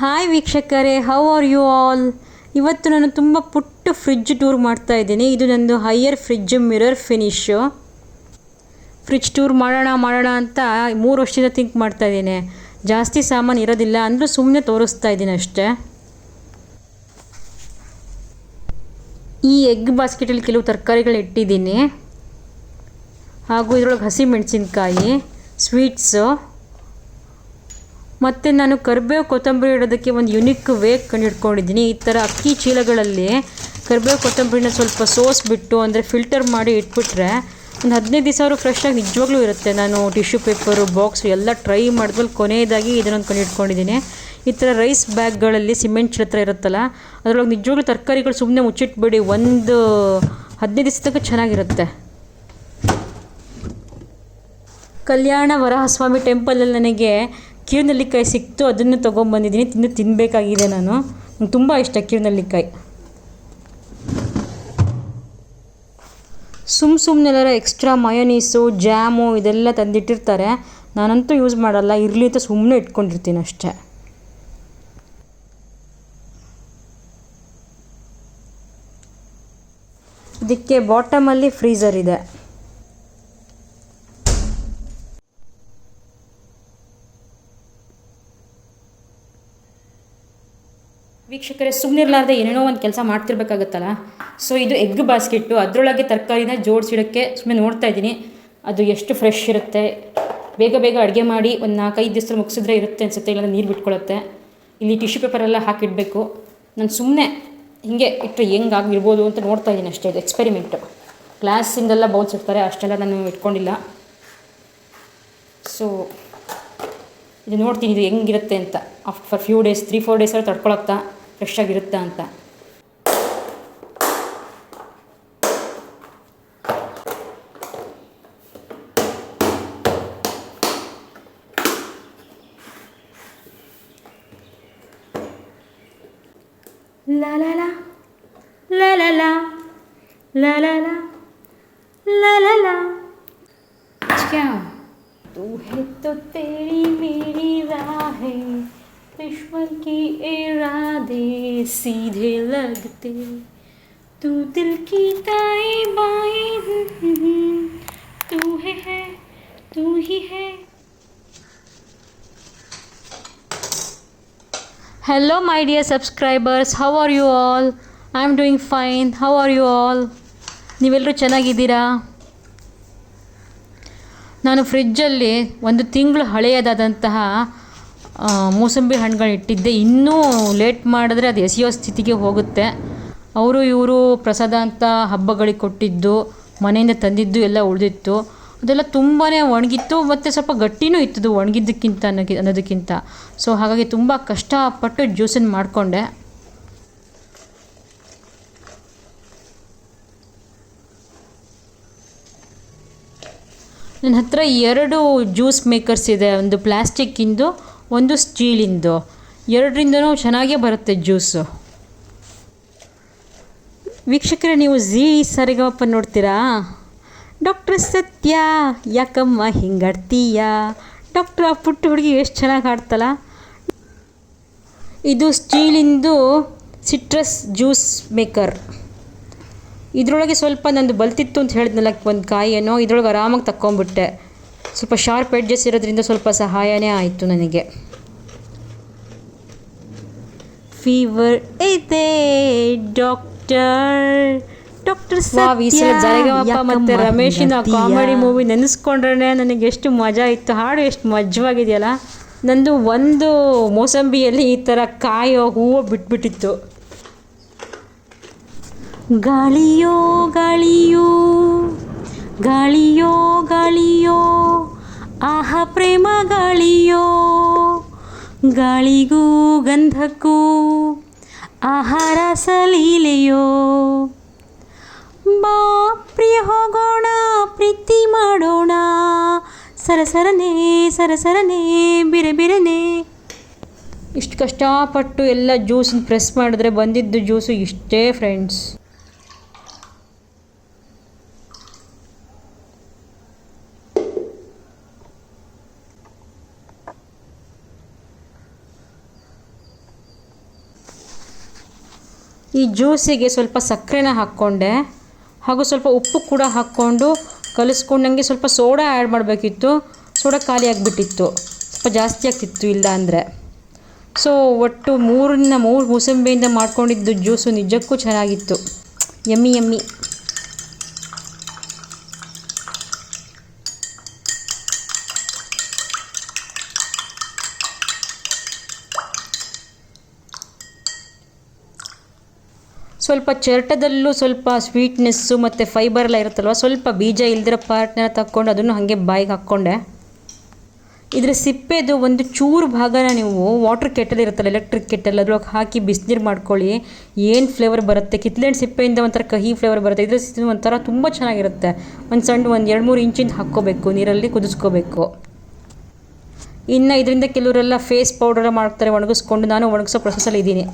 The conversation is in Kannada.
ಹಾಯ್ ವೀಕ್ಷಕರೇ ಹೌ ಆರ್ ಯು ಆಲ್ ಇವತ್ತು ನಾನು ತುಂಬ ಪುಟ್ಟ ಫ್ರಿಜ್ ಟೂರ್ ಮಾಡ್ತಾ ಇದ್ದೀನಿ. ಇದು ನಂದು Haier fridge mirror finish fridge tour ಮಾಡೋಣ ಮಾಡೋಣ ಅಂತ ಮೂರು ವರ್ಷದಿಂದ ಥಿಂಕ್ ಮಾಡ್ತಾ ಇದ್ದೀನಿ. ಜಾಸ್ತಿ ಸಾಮಾನು ಇರೋದಿಲ್ಲ ಅಂದರೂ ಸುಮ್ಮನೆ ತೋರಿಸ್ತಾ ಇದ್ದೀನಿ ಅಷ್ಟೇ. ಈ ಎಗ್ ಬಾಸ್ಕೆಟಲ್ಲಿ ಕೆಲವು ತರಕಾರಿಗಳು ಇಟ್ಟಿದ್ದೀನಿ. ಹಾಗೂ ಇದರೊಳಗೆ ಹಸಿ ಮೆಣಸಿನ್ಕಾಯಿ ಸ್ವೀಟ್ಸು ಮತ್ತು ನಾನು ಕರಿಬೇವು ಕೊತ್ತಂಬರಿ ಇಡೋದಕ್ಕೆ ಒಂದು ಯುನಿಕ್ ವೇ ಕಂಡುಹಿಡ್ಕೊಂಡಿದ್ದೀನಿ. ಈ ಥರ ಅಕ್ಕಿ ಚೀಲಗಳಲ್ಲಿ ಕರಿಬೇವು ಕೊತ್ತಂಬರಿನ ಸ್ವಲ್ಪ ಸೋಸ್ ಬಿಟ್ಟು ಅಂದರೆ ಫಿಲ್ಟರ್ ಮಾಡಿ ಇಟ್ಬಿಟ್ರೆ ಒಂದು ಹದಿನೈದು ದಿವಸ ಅವರು ಫ್ರೆಶ್ಶಾಗಿ ನಿಜವಾಗ್ಲೂ ಇರುತ್ತೆ. ನಾನು ಟಿಶ್ಯೂ ಪೇಪರು ಬಾಕ್ಸು ಎಲ್ಲ ಟ್ರೈ ಮಾಡಿದ್ಮೇಲೆ ಕೊನೆಯದಾಗಿ ಇದನ್ನೊಂದು ಕಂಡುಹಿಡ್ಕೊಂಡಿದ್ದೀನಿ. ಈ ಥರ ರೈಸ್ ಬ್ಯಾಗ್ಗಳಲ್ಲಿ ಸಿಮೆಂಟ್ ಹತ್ರ ಇರುತ್ತಲ್ಲ, ಅದರೊಳಗೆ ನಿಜವಾಗ್ಲೂ ತರಕಾರಿಗಳು ಸುಮ್ಮನೆ ಮುಚ್ಚಿಟ್ಬಿಡಿ ಒಂದು ಹದಿನೈದು ದಿವಸ ತನಕ ಚೆನ್ನಾಗಿರುತ್ತೆ. ಕಲ್ಯಾಣ ವರಹಸ್ವಾಮಿ ಟೆಂಪಲಲ್ಲಿ ನನಗೆ ಕಿರುನೆಲ್ಲಿಕಾಯಿ ಸಿಕ್ತು, ಅದನ್ನು ತೊಗೊಂಬಂದಿದ್ದೀನಿ, ತಿಂದು ತಿನ್ನಬೇಕಾಗಿದೆ ನಾನು. ನಂಗೆ ತುಂಬ ಇಷ್ಟ ಕಿರುನೆಲ್ಲಿಕಾಯಿ. ಸುಮ್ಮ ಸುಮ್ಮನೆಲ್ಲರ ಎಕ್ಸ್ಟ್ರಾ ಮಯೋನೀಸು ಜಾಮು ಇದೆಲ್ಲ ತಂದಿಟ್ಟಿರ್ತಾರೆ. ನಾನಂತೂ ಯೂಸ್ ಮಾಡಲ್ಲ, ಇರಲಿ ಅಂತ ಸುಮ್ಮನೆ ಇಟ್ಕೊಂಡಿರ್ತೀನಿ ಅಷ್ಟೇ. ಇದಕ್ಕೆ ಬಾಟಮಲ್ಲಿ ಫ್ರೀಝರ್ ಇದೆ. ವೀಕ್ಷಕರೇ ಸುಮ್ಮನಿರ್ಲಾರ್ದೆ ಏನೇನೋ ಒಂದು ಕೆಲಸ ಮಾಡ್ತಿರ್ಬೇಕಾಗತ್ತಲ್ಲ? ಸೊ ಇದು ಎಗ್ ಬಾಸ್ಕೆಟ್ಟು. ಅದರೊಳಗೆ ತರಕಾರಿನ ಜೋಡಿಸಿಡೋಕ್ಕೆ ಸುಮ್ಮನೆ ನೋಡ್ತಾ ಇದ್ದೀನಿ. ಅದು ಎಷ್ಟು ಫ್ರೆಶ್ ಇರುತ್ತೆ. ಬೇಗ ಬೇಗ ಅಡುಗೆ ಮಾಡಿ ಒಂದು ನಾಲ್ಕೈದು ದಿವಸ ಮುಗಿಸಿದ್ರೆ ಇರುತ್ತೆ ಅನಿಸುತ್ತೆ, ಇಲ್ಲಾಂದ್ರೆ ನೀರು ಬಿಟ್ಕೊಳ್ಳುತ್ತೆ ಇಲ್ಲಿ ಟಿಶ್ಯೂ ಪೇಪರೆಲ್ಲ ಹಾಕಿಡಬೇಕು. ನಾನು ಸುಮ್ಮನೆ ಹೀಗೆ ಇಟ್ಟು ಹೆಂಗೆ ಆಗಿರ್ಬೋದು ಅಂತ ನೋಡ್ತಾ ಇದ್ದೀನಿ ಅಷ್ಟೇ. ಇದು ಎಕ್ಸ್ಪೆರಿಮೆಂಟು ಗ್ಲಾಸಿಂದೆಲ್ಲ ಬೌಲ್ಸ್ ಇರ್ತಾರೆ ಅಷ್ಟೆಲ್ಲ ನಾನು ಇಟ್ಕೊಂಡಿಲ್ಲ. ಸೊ ಇದು ನೋಡ್ತೀನಿ ಇದು ಹೆಂಗಿರುತ್ತೆ ಅಂತ. After few days three four ಡೇಸಲ್ಲಿ ತಡ್ಕೊಳತ್ತಾ ಫ್ರೆಶ್ ಆಗಿರುತ್ತಾ ಅಂತ La la la, la la la, la la la, la la la. क्या तू है तो तेरी मेरी राहें दुश्मन की इरादे सीधे लगते तू दिल की ताए बाएं तू है, है तू ही है Hello, my dear subscribers. How are you all? I'm doing fine. How are you all? ನೀವೆಲ್ಲರೂ ಚೆನ್ನಾಗಿದ್ದೀರಾ ನಾನು ಫ್ರಿಜ್ಜಲ್ಲಿ ಒಂದು ತಿಂಗಳು ಹಳೆಯದಾದಂತಹ ಆ, ಮೂಸಂಬಿ ಹಣ್ಣುಗಳು ಇಟ್ಟಿದ್ದೆ. ಇನ್ನೂ ಲೇಟ್ ಮಾಡಿದ್ರೆ ಅದು ಎಸೆಯೋ ಸ್ಥಿತಿಗೆ ಹೋಗುತ್ತೆ. ಅವರು ಇವರು ಪ್ರಸಾದ ಅಂತ ಹಬ್ಬಗಳಿಗೆ ಕೊಟ್ಟಿದ್ದು, ಮನೆಯಿಂದ ತಂದಿದ್ದು ಎಲ್ಲ ಉಳಿದಿತ್ತು. ಅದೆಲ್ಲ ತುಂಬಾ ಒಣಗಿತ್ತು, ಮತ್ತು ಸ್ವಲ್ಪ ಗಟ್ಟಿನೂ ಇತ್ತು ಒಣಗಿದ್ದಕ್ಕಿಂತ ಅನ್ನೋಕ್ಕೆ ಅನ್ನೋದಕ್ಕಿಂತ. ಸೊ ಹಾಗಾಗಿ ತುಂಬ ಕಷ್ಟಪಟ್ಟು ಜ್ಯೂಸನ್ನು ಮಾಡಿಕೊಂಡೆ. ನನ್ನ ಹತ್ರ ಎರಡು ಜ್ಯೂಸ್ ಮೇಕರ್ಸ್ ಇದೆ. ಒಂದು ಪ್ಲ್ಯಾಸ್ಟಿಕ್ಕಿಂದು ಒಂದು ಸ್ಟೀಲಿಂದು. ಎರಡರಿಂದನೂ ಚೆನ್ನಾಗೇ ಬರುತ್ತೆ ಜ್ಯೂಸು. ವೀಕ್ಷಕರೇ, ನೀವು ಝೀ ಸರಿಗಪ್ಪ ನೋಡ್ತೀರಾ? ಡಾಕ್ಟರ್ ಸತ್ಯ, ಯಾಕಮ್ಮ ಹಿಂಗಾಡ್ತೀಯ? ಡಾಕ್ಟರ್, ಆ ಪುಟ್ಟ ಹುಡುಗಿ ಎಷ್ಟು ಚೆನ್ನಾಗಿ ಆಡ್ತಲ್ಲ ಇದು ಸ್ಟೀಲಿಂದು ಸಿಟ್ರಸ್ ಜ್ಯೂಸ್ ಮೇಕರ್. ಇದರೊಳಗೆ ಸ್ವಲ್ಪ ನಂದು ಬಲ್ತಿತ್ತು ಅಂತ ಹೇಳಿದ್ನಲ್ಲ, ಒಂದು ಕಾಯಿಯನ್ನು. ಇದ್ರೊಳಗೆ ಆರಾಮಾಗಿ ತಕ್ಕೊಂಬಿಟ್ಟೆ. ಸ್ವಲ್ಪ ಶಾರ್ಪ್ ಎಡ್ಜಸ್ ಇರೋದ್ರಿಂದ ಸ್ವಲ್ಪ ಸಹಾಯನೇ ಆಯಿತು ನನಗೆ. ಫೀವರ್ ಐತೆ ಡಾಕ್ಟರ್ ಡಾಕ್ಟರ್ ಮತ್ತೆ ಮತ್ತು ರಮೇಶಿನ ಕಾಮಿಡಿ ಮೂವಿ ನೆನೆಸ್ಕೊಂಡ್ರೆ ನನಗೆ ಎಷ್ಟು ಮಜಾ ಇತ್ತು. ಹಾಡು ಎಷ್ಟು ಮಜವಾಗಿದೆಯಲ್ಲ? ನಂದು ಒಂದು ಮೋಸಂಬಿಯಲ್ಲಿ ಈ ಥರ ಕಾಯೋ ಹೂವು ಬಿಟ್ಬಿಟ್ಟಿತ್ತು. ಗಾಳಿಯೋ ಗಾಳಿಯೋ ಗಾಳಿಯೋ ಆಹ ಪ್ರೇಮ ಗಾಳಿಯೋ ಗಾಳಿಗೂ ಗಂಧಕ್ಕೂ, ಆಹಾರ ಸಲೀಲೆಯೋ. ಬಾ, ಪ್ರಿಯ ಹೋಗೋಣ, ಪ್ರೀತಿ ಮಾಡೋಣ. ಸರಸರನೆ ಸರಸರನೆ, ಬಿರೆ ಬಿರನೆ. ಇಷ್ಟು ಕಷ್ಟಪಟ್ಟು ಎಲ್ಲ ಜ್ಯೂಸನ್ನ ಪ್ರೆಸ್ ಮಾಡಿದ್ರೆ ಬಂದಿದ್ದು ಜ್ಯೂಸು ಇಷ್ಟೇ ಫ್ರೆಂಡ್ಸ್ ಈ ಜ್ಯೂಸಿಗೆ ಸ್ವಲ್ಪ ಸಕ್ಕರೆನ ಹಾಕ್ಕೊಂಡೆ. ಹಾಗೂ ಸ್ವಲ್ಪ ಉಪ್ಪು ಕೂಡ ಹಾಕ್ಕೊಂಡು ಕಲಿಸ್ಕೊಂಡಂಗೆ ಸ್ವಲ್ಪ ಸೋಡಾ ಆ್ಯಡ್ ಮಾಡಬೇಕಿತ್ತು. ಸೋಡಾ ಖಾಲಿ ಆಗಿಬಿಟ್ಟಿತ್ತು. ಸ್ವಲ್ಪ ಜಾಸ್ತಿ ಆಗ್ತಿತ್ತು ಇಲ್ಲ ಅಂದರೆ. ಸೊ ಒಟ್ಟು ಮೂರನ್ನ ಮೂರು ಮೂಸಂಬಿಯಿಂದ ಮಾಡ್ಕೊಂಡಿದ್ದು ಜ್ಯೂಸು ನಿಜಕ್ಕೂ ಚೆನ್ನಾಗಿತ್ತು. Yummy yummy. ಸ್ವಲ್ಪ ಚರಟದಲ್ಲೂ ಸ್ವಲ್ಪ ಸ್ವೀಟ್ನೆಸ್ಸು ಮತ್ತು ಫೈಬರ್ ಎಲ್ಲ ಇರುತ್ತಲ್ವ, ಸ್ವಲ್ಪ ಬೀಜ ಇಲ್ದಿರೋ ಪಾರ್ಟ್ನೆಲ್ಲ ತಕ್ಕೊಂಡು ಅದನ್ನು ಹಾಗೆ ಬಾಯಿಗೆ ಹಾಕ್ಕೊಂಡೆ. ಇದರ ಸಿಪ್ಪೆದು ಒಂದು ಚೂರು ಭಾಗನ ನೀವು ವಾಟರ್ ಕೆಟಲ್ ಇರುತ್ತಲ್ಲ ಎಲೆಕ್ಟ್ರಿಕ್ ಕೆಟಲ್ ಅದ್ರೊಳಗೆ ಹಾಕಿ ಬಿಸಿನೀರು ಮಾಡ್ಕೊಳ್ಳಿ. ಏನು ಫ್ಲೇವರ್ ಬರುತ್ತೆ? ಕಿತ್ಲೆಹಣ್ಣು ಸಿಪ್ಪೆಯಿಂದ ಒಂಥರ ಕಹಿ ಫ್ಲೇವರ್ ಬರುತ್ತೆ. ಇದ್ರ ಒಂಥರ ತುಂಬ ಚೆನ್ನಾಗಿರುತ್ತೆ. ಒಂದು ಸಣ್ಣ ಒಂದು ಎರಡು ಮೂರು ಇಂಚಿಂದ ಹಾಕ್ಕೋಬೇಕು, ನೀರಲ್ಲಿ ಕುದಿಸ್ಕೋಬೇಕು. ಇನ್ನು ಇದರಿಂದ ಕೆಲವರೆಲ್ಲ ಫೇಸ್ ಪೌಡರ್ ಮಾಡ್ತಾರೆ, ಒಣಗಿಸ್ಕೊಂಡು ನಾನು ಒಣಗಿಸೋ ಪ್ರೊಸೆಸಲ್ಲಿ ಇದ್ದೀನಿ